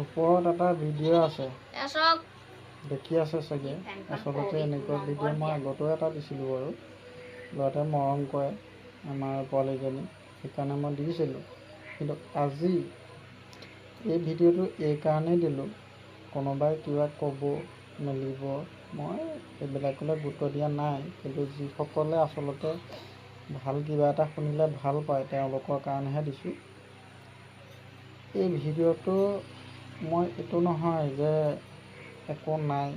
ওপৰত এটা ভিডিঅ' আছে। দেখি আছে চাগে। আচলতে এনেকুৱা ভিডিঅ' মই আগতেও এটা দিছিলোঁ বাৰু। ল'ৰাটোৱে মৰম কৰে আমাৰ পোৱালীজনী সেইকাৰণে মই দিছিলোঁ। কিন্তু আজি এই ভিডিঅ'টো এইকাৰণেই দিলোঁ। কোনোবাই কিবা ক'ব মেলিব মই এইবিলাকলৈ গুৰুত্ব দিয়া নাই। কিন্তু যিসকলে আচলতে ভাল কিবা এটা শুনিলে ভাল পায় তেওঁলোকৰ কাৰণেহে দিছোঁ। এই ভিডিঅ'টো মই এইটো নহয় যে একো নাই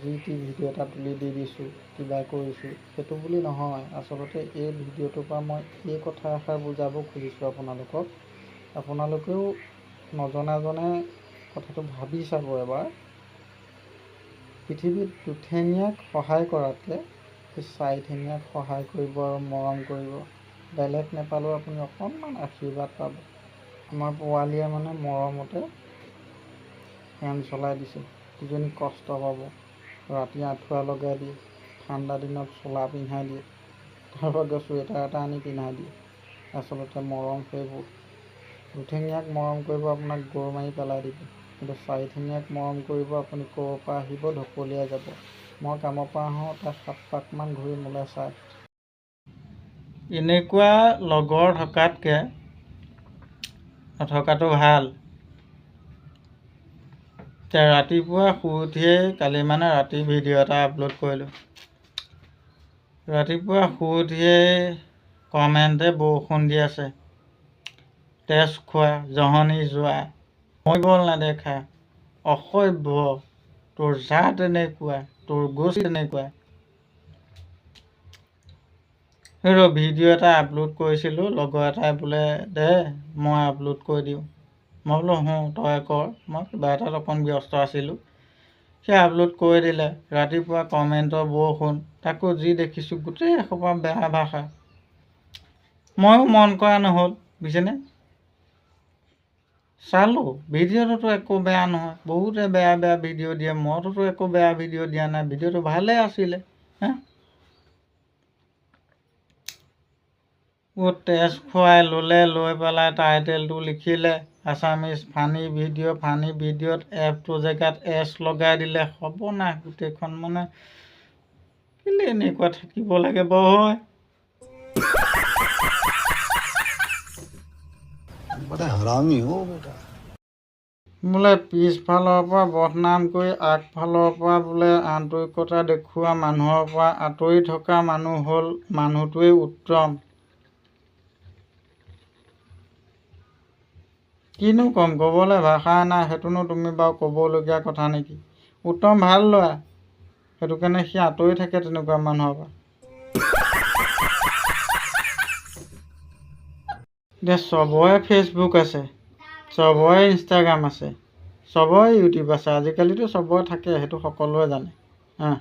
যি টি ভিডিঅ' এটা তুলি দি দিছোঁ কিবা কৰিছোঁ সেইটো বুলি নহয়। আচলতে এই ভিডিঅ'টোৰ পৰা মই এই কথা এষাৰ বুজাব খুজিছোঁ আপোনালোকক। আপোনালোকেও নজনাজনে কথাটো ভাবি চাব এবাৰ। পৃথিৱীত দুঠেঙীয়াক সহায় কৰাতকৈ চাৰিঠেঙীয়াক সহায় কৰিব আৰু মৰম কৰিব। বেলেগ নেপালেও আপুনি অকণমান আশীৰ্বাদ পাব। আমাৰ পোৱালীয়ে মানে মৰমতে ফেন চলাই দিছে। কিজনী কষ্ট পাব। ৰাতি আঁঠুৱা লগাই দিয়ে। ঠাণ্ডা দিনত চোলা পিন্ধাই দিয়ে। তাৰপৰা চুৱেটাৰ এটা আনি পিন্ধাই দিয়ে। আচলতে মৰম সেইবোৰ। দুঠেঙীয়াক মৰম কৰিব আপোনাক গৌৰ মাৰি পেলাই দিব। কিন্তু চাৰিঠেঙীয়াক মৰম কৰিব আপুনি ক'ৰ পৰা আহিব ঢপলিয়াই যাব। মই কামৰ পৰা আহোঁ তাত সাত পাকমান ঘূৰি মোলৈ চাই। এনেকুৱা লগৰ থকাতকৈ নথকাটো ভাল। ৰাতিপুৱা শুই উঠিয়েই কালি মানে ৰাতি ভিডিঅ' এটা আপলোড কৰিলোঁ। ৰাতিপুৱা শুই উঠিয়েই কমেণ্টে বৰষুণ দি আছে। তেজ খোৱা জহনি যোৱা মৰিবল নেদেখা অসভ্য তোৰ জাত তেনেকুৱা তোৰ গোচ তেনেকুৱা সেইটো ভিডিঅ' এটা আপলোড কৰিছিলোঁ লগৰ এটাই বোলে দে মই আপলোড কৰি দিওঁ। মই বোলো হওঁ তই কৰ। মই কিবা এটাত অকণ ব্যস্ত আছিলোঁ। সি আপলোড কৰি দিলে। ৰাতিপুৱা কমেণ্টৰ বৰষুণ তাকো যি দেখিছোঁ গোটেই এসোপা বেয়া ভাষা। ময়ো মন কৰা নহ'ল বুজিছেনে? চালোঁ ভিডিঅ'টোতো একো বেয়া নহয়। বহুতে বেয়া বেয়া ভিডিঅ' দিয়ে। মইতোতো একো বেয়া ভিডিঅ' দিয়া নাই। ভিডিঅ'টো ভালেই আছিলে হা? তেজ খুৱাই ল'লে লৈ পেলাই টাইটেলটো লিখিলে। আছামিজ ফানি ভিডিঅ' ফানি ভিডিঅ'ত এপটো জেগাত এছ লগাই দিলে হ'ব না গোটেইখন মানে কেলে এনেকুৱা থাকিব লাগে বহয় বোলে পিছফালৰ পৰা বদনাম কৰি আগফালৰ পৰা বোলে আন্তৰিকতা দেখুওৱা মানুহৰ পৰা আঁতৰি থকা মানুহ হ'ল মানুহটোৱেই উত্তম। কিনো ক'ম ক'বলৈ ভাষা নাই সেইটোনো তুমি বাৰু ক'বলগীয়া কথা নেকি? উত্তম ভাল ল'ৰা। সেইটো কাৰণে সি আঁতৰি থাকে তেনেকুৱা মানুহৰ পৰা। এতিয়া চবৰে ফেচবুক আছে চবৰে ইনষ্টাগ্ৰাম আছে চবৰে ইউটিউব আছে আজিকালিতো চবৰে থাকে সেইটো সকলোৱে জানে। হা?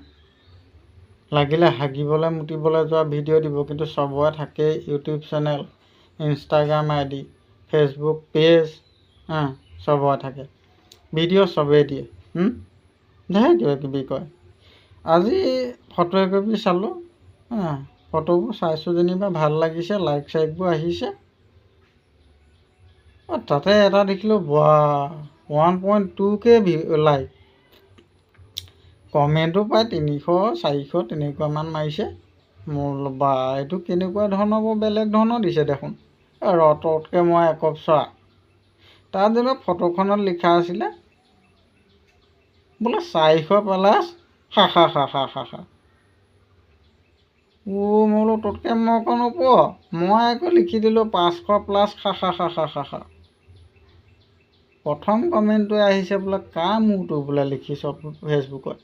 লাগিলে হাগিবলৈ মুতিবলৈ যোৱা ভিডিঅ' দিব কিন্তু চবৰে থাকেই YouTube channel Instagram I D Facebook page চবৰে থাকে। ভিডিঅ' চবেই দিয়ে? ধেৰ কিবা কিবি কয়। আজি ফটো একপি চালোঁ ফটোবোৰ চাইছোঁ যেনিবা ভাল লাগিছে লাইক চাইকবোৰ আহিছে। অঁ তাতে এটা দেখিলোঁ বা ওৱান পইণ্ট টু কে ভি লাইক কমেণ্টো প্ৰায় তিনিশ চাৰিশ তেনেকুৱামান মাৰিছে। মোৰ বা এইটো কেনেকুৱা ধৰণৰ বৰ বেলেগ ধৰণৰ দিছে দেখোন। ৰততকৈ মই একপ চোৱা। তাত যেনিবা ফটোখনত লিখা আছিলে বোলে চাৰিশ প্লাছ হা হা হা হা হা হা। অ' মই বোলো তোতকৈ মই অকণ ওপৰ মই আকৌ লিখি দিলোঁ পাঁচশ প্লাছ হা হা হা হা হা হা। প্ৰথম কমেণ্টটোৱে আহিছে বোলে কাৰ মূৰটো বোলে লিখিছ ফেচবুকত?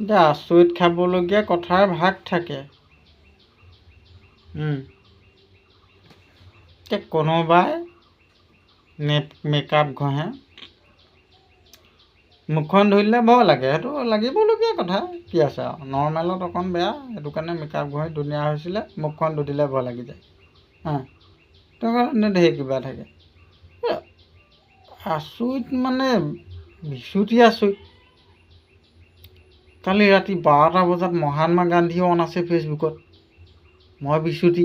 এতিয়া আচৰিত খাবলগীয়া কথাৰ ভাগ থাকে। কোনোবাই মেকআপ ঘঁহে। মুখখন ধুই ভয় লাগে সেইটো লাগিবলগীয়া কথা কি আছে আৰু। নৰ্মেলত অকণ বেয়া সেইটো কাৰণে মেকআপ ঘঁহি ধুনীয়া হৈছিলে মুখখন ধুই ভয় লাগি যায়। হা তেনেকুৱা ঢেৰ কিবা থাকে। আচৰিত মানে বিচুতি আচৰিত কালি ৰাতি বাৰটা বজাত মহাত্মা গান্ধী অন আছে ফেচবুকত মই বিচুতি